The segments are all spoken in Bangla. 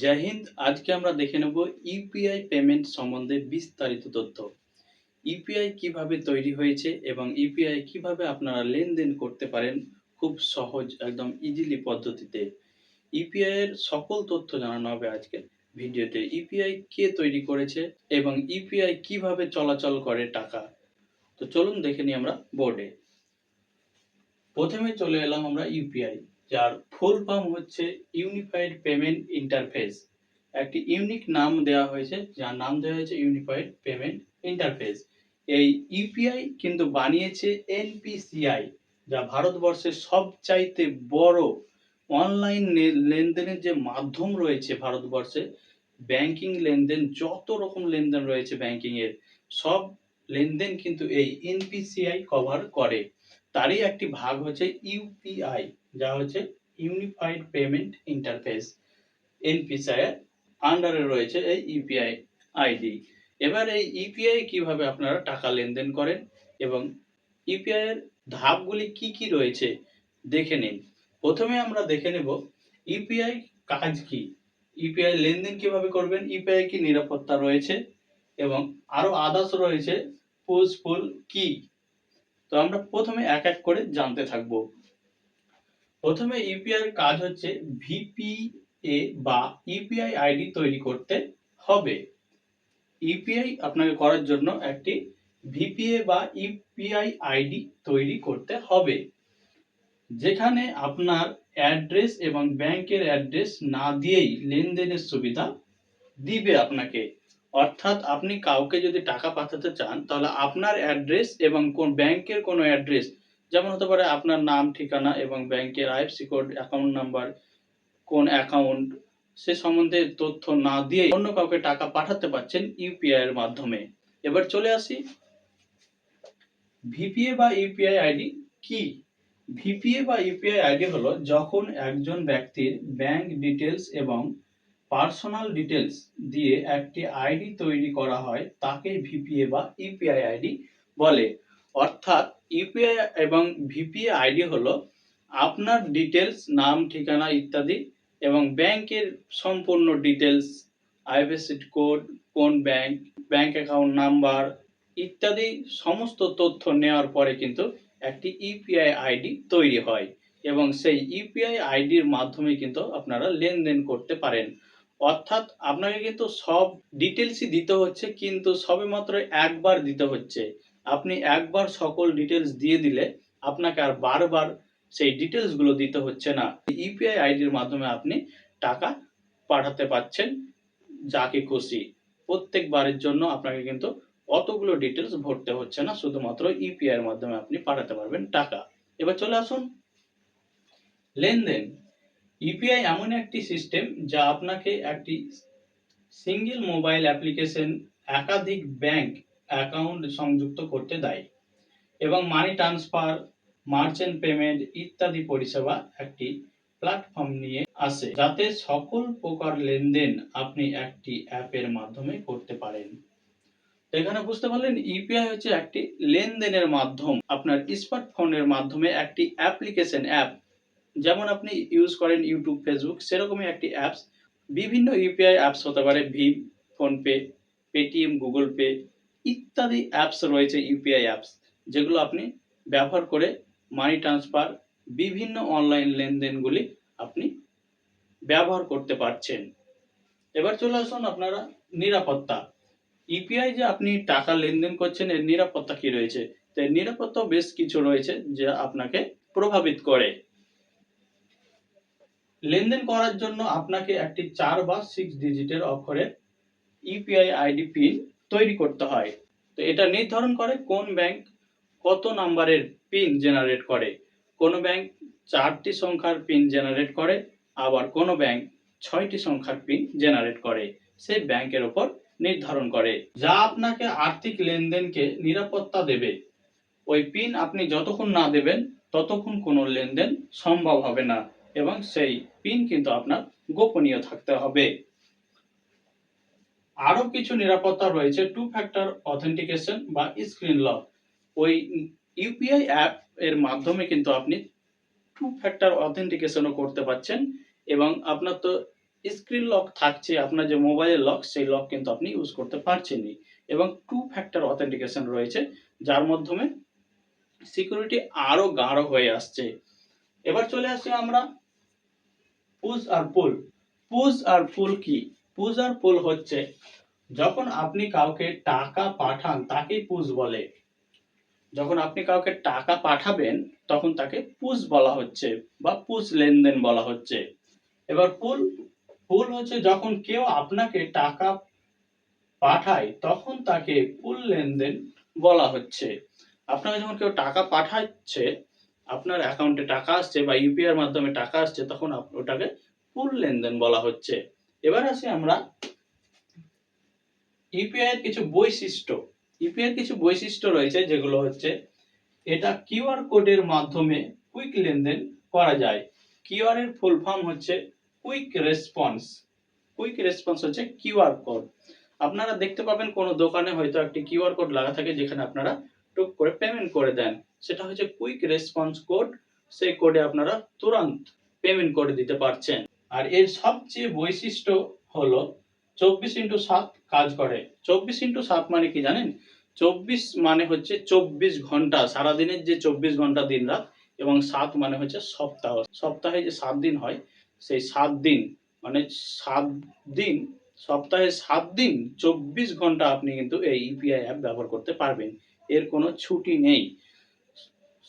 জয় হিন্দ, আজকে আমরা দেখে নেব ইউপিআই পেমেন্ট সম্বন্ধে বিস্তারিত তথ্য। ইউপিআই কীভাবে তৈরি হয়েছে এবং ইউপিআই কীভাবে আপনারা লেনদেন করতে পারেন খুব সহজ, একদম ইজিলি পদ্ধতিতে। ইউপিআই এর সকল তথ্য জানানো হবে আজকে ভিডিওতে। ইউপিআই কে তৈরি করেছে এবং ইউপিআই কীভাবে চলাচল করে টাকা। তো চলুন দেখে নিই আমরা বোর্ডে। প্রথমে চলে এলাম আমরা ইউপিআই যার ফুল ফর্ম হচ্ছে ইউনিফাইড পেমেন্ট ইন্টারফেস একটি ইউনিক নাম দেওয়া হয়েছে, যার নাম দেওয়া হয়েছে ইউনিফাইড পেমেন্ট ইন্টারফেস এই ইউপিআই কিন্তু বানিয়েছে এনপিসিআই যা ভারতবর্ষের সবচাইতে বড় অনলাইন লেনদেনের যে মাধ্যম রয়েছে ভারতবর্ষে ব্যাংকিং লেনদেন, যত রকম লেনদেন রয়েছে ব্যাংকিং এর, সব লেনদেন কিন্তু এই এনপিসিআই কভার করে। তারই একটি ভাগ হচ্ছে ইউপিআই যা হচ্ছে ইউনিফাইড পেমেন্ট ইন্টারফেস এনপিসিআই এর আন্ডারে রয়েছে এই ইউপিআই আইডি এবার এই ইউপিআই কীভাবে আপনারা টাকা লেনদেন করেন এবং ইউপিআই এর ধাপগুলি কি কি রয়েছে দেখে নিন। প্রথমে আমরা দেখে নেব ইউপিআই কাজ কি ইউপিআই লেনদেন কীভাবে করবেন ইউপিআই কি নিরাপত্তা রয়েছে এবং আরও আদার্স রয়েছে পুশফুল কি। তো আমরা প্রথমে এক এক করে জানতে থাকব। প্রথমে ইউপিআই কাজ হচ্ছে ভিপিএ বা ইউপিআই আইডি তৈরি করতে হবে। ইউপিআই আপনাকে করার জন্য একটি ভিপিএ বা ইউপিআই আইডি তৈরি করতে হবে। যেখানে আপনার অ্যাড্রেস এবং ব্যাংকের অ্যাড্রেস না দিয়েই লেনদেনের সুবিধা দিবে আপনাকে। অর্থাৎ আপনি কাউকে যদি টাকা পাঠাতে চান, তাহলে আপনার অ্যাড্রেস এবং কোন ব্যাংকের কোনো অ্যাড্রেস যেমন হতে পারে আপনার নাম, ঠিকানা এবং ব্যাংকের আইএফসি কোড অ্যাকাউন্ট নাম্বার কোন অ্যাকাউন্ট সে সম্বন্ধে তথ্য না দিয়ে অন্য কাউকে টাকা পাঠাতে পারছেন ইউপিআই এর মাধ্যমে। এবার চলে আসি ভিপিএ বা ইউপিআই আইডি কি? ভিপিএ বা ইউপিআই আইডি হলো যখন একজন ব্যক্তির ব্যাংক ডিটেলস এবং পার্সোনাল ডিটেলস দিয়ে একটি আইডি তৈরি করা হয়, তাকে ভিপিএ বা ইউপিআই আইডি বলে। অর্থাৎ ইউপিআই এবং ভিপিএ আইডি হলো আপনার ডিটেলস নাম, ঠিকানা ইত্যাদি এবং ব্যাংকের সম্পূর্ণ ডিটেলস আইএফএসসি কোড, কোন ব্যাংক ব্যাংক অ্যাকাউন্ট নাম্বার ইত্যাদি সমস্ত তথ্য নেওয়ার পরে কিন্তু একটি ইউপিআই আইডি তৈরি হয় এবং সেই ইউপিআই আইডির মাধ্যমে কিন্তু আপনারা লেনদেন করতে পারেন। অর্থাৎ আপনাকে কিন্তু সব ডিটেলসই দিতে হচ্ছে, কিন্তু সবেমাত্র একবার দিতে হচ্ছে। আপনি একবার সকল ডিটেলস দিয়ে দিলে আপনাকে আর বারবার সেই ডিটেলসগুলো দিতে হচ্ছে না। ইউপিআই আইডির মাধ্যমে আপনি টাকা পাঠাতে পারছেন যাকে খুশি। প্রত্যেকবারের জন্য আপনাকে কিন্তু অতগুলো ডিটেলস ভরতে হচ্ছে না, শুধুমাত্র ইউপিআই এর মাধ্যমে আপনি পাঠাতে পারবেন টাকা। এবার চলে আসুন। লেনদেন। ইউপিআই এমন একটি সিস্টেম যা আপনাকে একটি সিঙ্গেল মোবাইল অ্যাপ্লিকেশন একাধিক ব্যাংক অ্যাকাউন্ট সংযুক্ত করতে দেয়। এবং মানি ট্রান্সফার মার্চেন্ট পেমেন্ট ইত্যাদি পরিষেবা একটি প্ল্যাটফর্ম নিয়ে আসে, যাতে সকল প্রকার লেনদেন আপনি একটি অ্যাপের মাধ্যমে করতে পারেন। এখানে বুঝতে পারলেন ইউপিআই হচ্ছে একটি লেনদেনের মাধ্যম। আপনার স্মার্টফোনের মাধ্যমে একটি অ্যাপ্লিকেশন অ্যাপ যেমন আপনি ইউজ করেন ইউটিউব ফেসবুক সেরকমই একটি অ্যাপস বিভিন্ন ইউপিআই অ্যাপস হতে পারে ভিম ফোনপে পেটিএম গুগল পে ইত্যাদি অ্যাপস রয়েছে ইউপিআই অ্যাপস যেগুলো আপনি ব্যবহার করে মানি ট্রান্সফার বিভিন্ন অনলাইন লেনদেনগুলি আপনি ব্যবহার করতে পারছেন। এবার চলে আসুন আপনারা নিরাপত্তা। ইউপিআই যে আপনি টাকা লেনদেন করছেন, এর নিরাপত্তা কি রয়েছে? তো নিরাপত্তা বেশ কিছু রয়েছে, যা আপনাকে প্রভাবিত করে। লেনদেন করার জন্য আপনাকে একটি চার বা সিক্স ডিজিটের অক্ষরের ইউপিআই আইডি পিন তৈরি করতে হয়। তো এটা নির্ধারণ করে কোন ব্যাংক কত নাম্বারের পিন জেনারেট করে। কোন ব্যাংক চারটি সংখ্যার পিন জেনারেট করে, আবার কোন ব্যাংক ছয়টি সংখ্যার পিন জেনারেট করে। সেই ব্যাংকের ওপর নির্ধারণ করে। যা আপনাকে আর্থিক লেনদেনকে নিরাপত্তা দেবে। ওই পিন আপনি যতক্ষণ না দেবেন, ততক্ষণ কোনো লেনদেন সম্ভব হবে না। এবং সেই পিন কিন্তু আপনার গোপনীয় থাকতে হবে। আরও কিছু নিরাপত্তা রয়েছে টু ফ্যাক্টর অথেন্টিকেশন বা স্ক্রিন লক ওই ইউপিআই অ্যাপ এর মাধ্যমে কিন্তু আপনি টু ফ্যাক্টর অথেন্টিকেশনও করতে পারছেন এবং আপনার তো স্ক্রিন লক থাকছে, আপনার যে মোবাইলের লক সেই লক কিন্তু আপনি ইউজ করতে পারছেনই এবং টু ফ্যাক্টর অথেন্টিকেশন রয়েছে, যার মাধ্যমে সিকিউরিটি আরও গাঢ় হয়ে আসছে। এবার চলে আসি আমরা পুশ আর পুল পুশ আর পুল কি? পুশ আর পুল হচ্ছে। যখন আপনি কাউকে টাকা পাঠান তাকেই পুশ বলে। যখন আপনি কাউকে টাকা পাঠাবেন, তখন তাকে পুশ বলা হচ্ছে বা পুশ লেনদেন বলা হচ্ছে। এবার পুল পুল হচ্ছে যখন কেউ আপনাকে টাকা পাঠায়, তখন তাকে পুল লেনদেন বলা হচ্ছে। আপনাকে যখন কেউ টাকা পাঠাচ্ছে, আপনার অ্যাকাউন্টে টাকা আসছে বা ইউপিআই এর মাধ্যমে টাকা আসছে, তখন ওটাকে পুল লেনদেন বলা হচ্ছে। এবার আসি আমরা ইউপিআই এর কিছু বৈশিষ্ট্য। ইউপিআই এর কিছু বৈশিষ্ট্য রয়েছে, যেগুলো হচ্ছে এটা কিউআর কোডের মাধ্যমে কুইক লেনদেন করা যায়। কিউআর এর ফুল ফর্ম হচ্ছে কুইক রেসপন্স। কুইক রেসপন্স হচ্ছে কিউআর কোড। আপনারা দেখতে পাবেন কোনো দোকানে হয়তো একটি কিউআর কোড লাগা থাকে যেখানে আপনারা টুক করে পেমেন্ট করে দেন। সেটা হচ্ছে কুইক রেসপন্স কোড। সেই কোডে আপনারা তুরন্ত পেমেন্ট করে দিতে পারছেন। আর এর সবচেয়ে বৈশিষ্ট্য হলো চব্বিশ ইন্টু সাত কাজ করে। চব্বিশ ইন্টু সাত মানে কি জানেন? চব্বিশ মানে হচ্ছে চব্বিশ ঘণ্টা, সারাদিনের যে চব্বিশ ঘণ্টা দিন রাত এবং সাত মানে হচ্ছে সপ্তাহ। সপ্তাহে যে সাত দিন হয়, সেই সাত দিন মানে সাত দিন, সপ্তাহে সাত দিন চব্বিশ ঘণ্টা আপনি কিন্তু এই ইউপিআই অ্যাপ ব্যবহার করতে পারবেন। এর কোনো ছুটি নেই।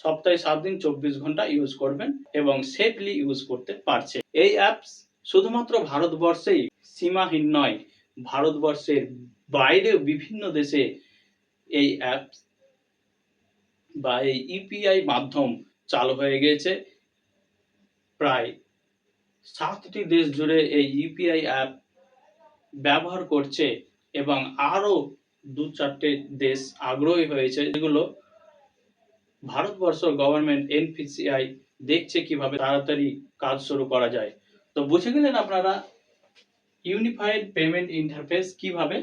সপ্তাহে সাত দিন চব্বিশ ঘণ্টা ইউজ করবেন এবং সেফলি ইউজ করতে পারছে এই অ্যাপস শুধুমাত্র ভারতবর্ষেই সীমাহীন নয়, ভারতবর্ষের বাইরে বিভিন্ন দেশে এই অ্যাপস বা এই ইউপিআই মাধ্যম চালু হয়ে গিয়েছে। প্রায় সাতটি দেশ জুড়ে এই ইউপিআই অ্যাপ ব্যবহার করছে এবং আরও দু চারটে দেশ আগ্রহী হয়েছে, যেগুলো ভারতবর্ষ গভর্নমেন্ট এনপিসিআই দেখছে কীভাবে তাড়াতাড়ি কাজ শুরু করা যায়। তো বুঝে গেলেন আপনারা ইউনিফাইড পেমেন্ট ইন্টারফেস কীভাবে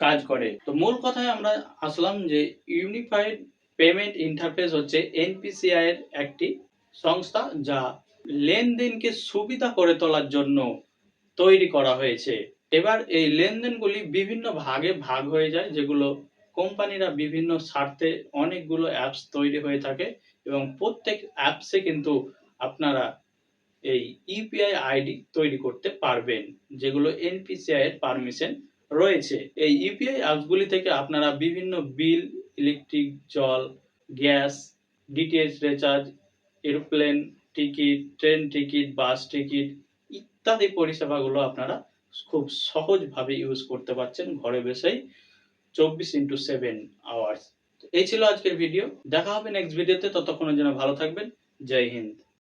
কাজ করে? তো মূল কথায় আমরা আসলাম যে ইউনিফাইড পেমেন্ট ইন্টারফেস হচ্ছে এনপিসিআই এর একটি সংস্থা যা লেনদেনকে সুবিধা করে তোলার জন্য তৈরি করা হয়েছে। এবার এই লেনদেনগুলি বিভিন্ন ভাগে ভাগ হয়ে যায়, যেগুলো কোম্পানিরা বিভিন্ন স্বার্থে অনেকগুলো অ্যাপস তৈরি হয়ে থাকে এবং প্রত্যেক অ্যাপসে কিন্তু আপনারা এই ইউপিআই আইডি তৈরি করতে পারবেন, যেগুলো এনপিসিআই এর পারমিশন রয়েছে। এই ইউপিআই অ্যাপসগুলি থেকে আপনারা বিভিন্ন বিল ইলেকট্রিক জল gas DTH recharge aeroplane ticket train ticket bus ticket ইত্যাদি পরিষেবাগুলো আপনারা খুব সহজভাবে ইউজ করতে পারছেন ঘরে বসেই। চব্বিশ ইন্টু সেভেন আওয়ার্স এই ছিল আজকের ভিডিও দেখা হবে নেক্সট ভিডিওতে ততক্ষণের জন্য ভালো থাকবেন। জয় হিন্দ।